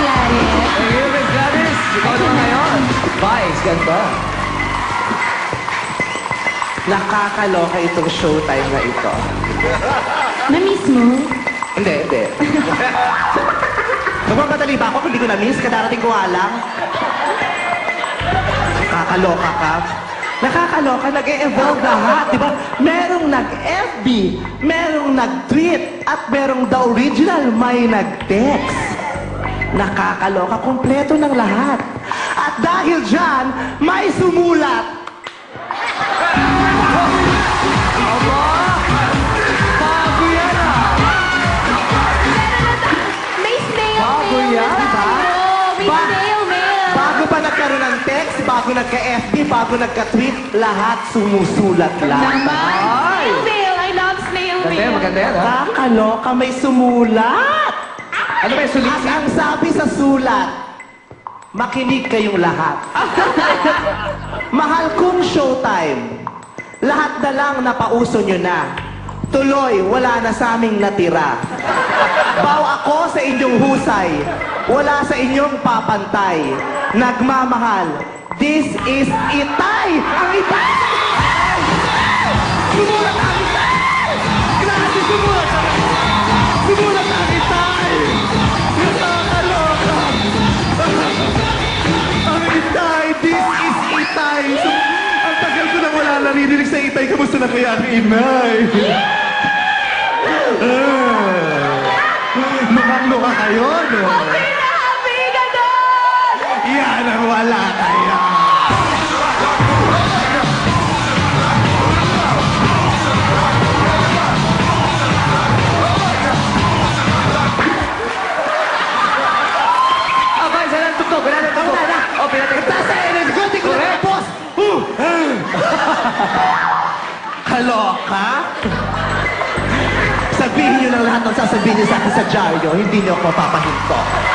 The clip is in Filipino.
You, Miss Gladys. Ikaw naman ngayon. Vice, ganda. Nakakaloka itong showtime na ito. Na-miss mo? Hindi, hindi. Nagmamadali ba ako kung hindi ko na-miss? Kadarating ko nga lang. Nakakaloka ka. Nakakaloka, nag-e-evolve lahat, di ba? Merong nag-FB, merong nag-tweet, at merong the original may nag-text. Nakakaloka, kompleto ng lahat. At dahil dyan, may sumulat. Bago yan ah. May snail Bago mail yan, na ba? tayo. May Ba- snail mail. Bago pa nagkaroon ng text, bago nagka-FB, bago nagka-tweet, lahat sumusulat lang. Naman. Snail mail. I love snail Ganda yan, mail. maganda yan ah. Nakakaloka, may sumulat. Ano ba yung? At ang sabi sa sulat, makinig kayong lahat. Mahal kong showtime. Lahat na lang napauso nyo na. Tuloy, wala na sa aming natira. Baw ako sa inyong husay. Wala sa inyong papantay. Nagmamahal. This is Itay! Ang Itay! Naririnig sa Itay. Kamusta na kaya ang Inay? Mukhang-mukha kayo, no? Happy na happy ka doon! Yan ang wala kaya! Kaloka? Sabihin niyo lang lahat ng sasabihin niyo sa akin sa dyaryo, hindi niyo ako papahinto.